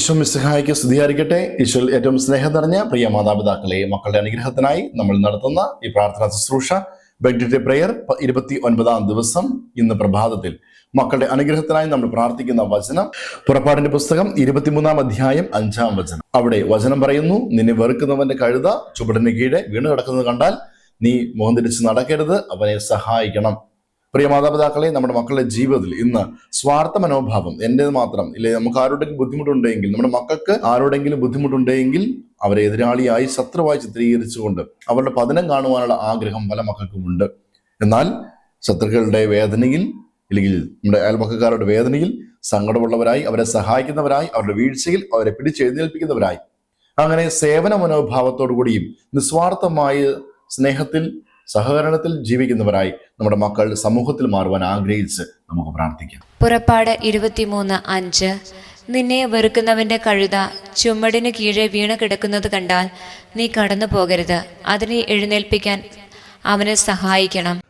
ഈശോ മിസ്സഹായിക്ക് സ്തുതിയായിരിക്കട്ടെ. ഈശോയിൽ ഏറ്റവും സ്നേഹം നിറഞ്ഞ പ്രിയ മാതാപിതാക്കളെ മക്കളുടെ അനുഗ്രഹത്തിനായി നമ്മൾ നടത്തുന്ന ഈ പ്രാർത്ഥനാ ശുശ്രൂഷ ബെഗ്ഡിറ്റേ പ്രെയർ ഇരുപത്തി ഒൻപതാം ദിവസം ഇന്ന് പ്രഭാതത്തിൽ. മക്കളുടെ അനുഗ്രഹത്തിനായി നമ്മൾ പ്രാർത്ഥിക്കുന്ന വചനം പുറപ്പാടിന്റെ പുസ്തകം ഇരുപത്തിമൂന്നാം അധ്യായം അഞ്ചാം വചനം. അവിടെ വചനം പറയുന്നു നിന്നെ വെറുക്കുന്നവന്റെ കഴുത ചുവടിന് കീഴെ വീണ് കിടക്കുന്നത് കണ്ടാൽ നീ മുഖം തിരിച്ച് നടക്കരുത് അവനെ സഹായിക്കണം. പ്രിയ മാതാപിതാക്കളെ നമ്മുടെ മക്കളുടെ ജീവിതത്തിൽ ഇന്ന് സ്വാർത്ഥ മനോഭാവം എന്റേത് മാത്രം. ഇല്ലേ നമുക്ക് ആരോടെങ്കിലും ബുദ്ധിമുട്ടുണ്ടെങ്കിൽ നമ്മുടെ മക്കൾക്ക് ആരോടെങ്കിലും ബുദ്ധിമുട്ടുണ്ടെങ്കിൽ അവരെ എതിരാളിയായി ശത്രുവായി ചിത്രീകരിച്ചുകൊണ്ട് അവരുടെ പതനം കാണുവാനുള്ള ആഗ്രഹം പല മക്കൾക്കുമുണ്ട്. എന്നാൽ ശത്രുക്കളുടെ വേദനയിൽ അല്ലെങ്കിൽ നമ്മുടെ അയൽപക്കക്കാരുടെ വേദനയിൽ സങ്കടമുള്ളവരായി അവരെ സഹായിക്കുന്നവരായി അവരുടെ വീഴ്ചയിൽ അവരെ പിടിച്ചെഴുന്നേൽപ്പിക്കുന്നവരായി. അങ്ങനെ സേവന മനോഭാവത്തോടു കൂടിയും നിസ്വാർത്ഥമായ സ്നേഹത്തിൽ സഹകരണത്തിൽ ജീവിക്കുന്നവരായി നമ്മുടെ മക്കൾ സമൂഹത്തിൽ മാറുവാൻ ആഗ്രഹിച്ച് നമുക്ക് പ്രാർത്ഥിക്കാം. പുറപ്പാട് ഇരുപത്തിമൂന്ന് അഞ്ച്. നിന്നെ വെറുക്കുന്നവന്റെ കഴുത ചുമടിന് കീഴെ വീണ് കിടക്കുന്നത് കണ്ടാൽ നീ കടന്നു പോകരുത്. അതിനെ എഴുന്നേൽപ്പിക്കാൻ അവനെ സഹായിക്കണം.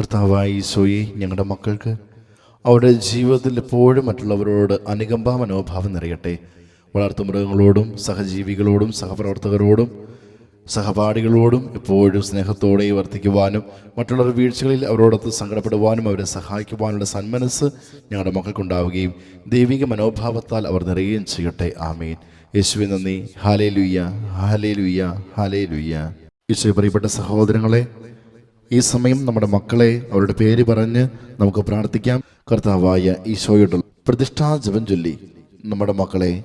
കർത്താവായി സോയി ഞങ്ങളുടെ മക്കൾക്ക് അവരുടെ ജീവിതത്തിൽ എപ്പോഴും മറ്റുള്ളവരോട് അനുകമ്പ മനോഭാവം നിറയട്ടെ. വളർത്തുമൃഗങ്ങളോടും സഹജീവികളോടും സഹപ്രവർത്തകരോടും സഹപാഠികളോടും എപ്പോഴും സ്നേഹത്തോടെ വർത്തിക്കുവാനും മറ്റുള്ളവർ വീഴ്ചകളിൽ അവരോടൊത്ത് സങ്കടപ്പെടുവാനും അവരെ സഹായിക്കുവാനുള്ള സന്മനസ് ഞങ്ങളുടെ മക്കൾക്കുണ്ടാവുകയും ദൈവിക മനോഭാവത്താൽ അവർ നിറയുകയും ചെയ്യട്ടെ. ആമീൻ. യേശുവെ നന്ദി. ഹാലേ ലുയ്യ ഹാലേ ലുയ്യ ഹാലേ ലുയ്യ യേശു പ്രിയപ്പെട്ട സഹോദരങ്ങളെ ഈ സമയം നമ്മുടെ മക്കളെ അവരുടെ പേര് പറഞ്ഞ് നമുക്ക് പ്രാർത്ഥിക്കാം. കർത്താവായ ഈശോയുടെ പ്രതിഷ്ഠാ ജപം ചൊല്ലി നമ്മുടെ മക്കളെ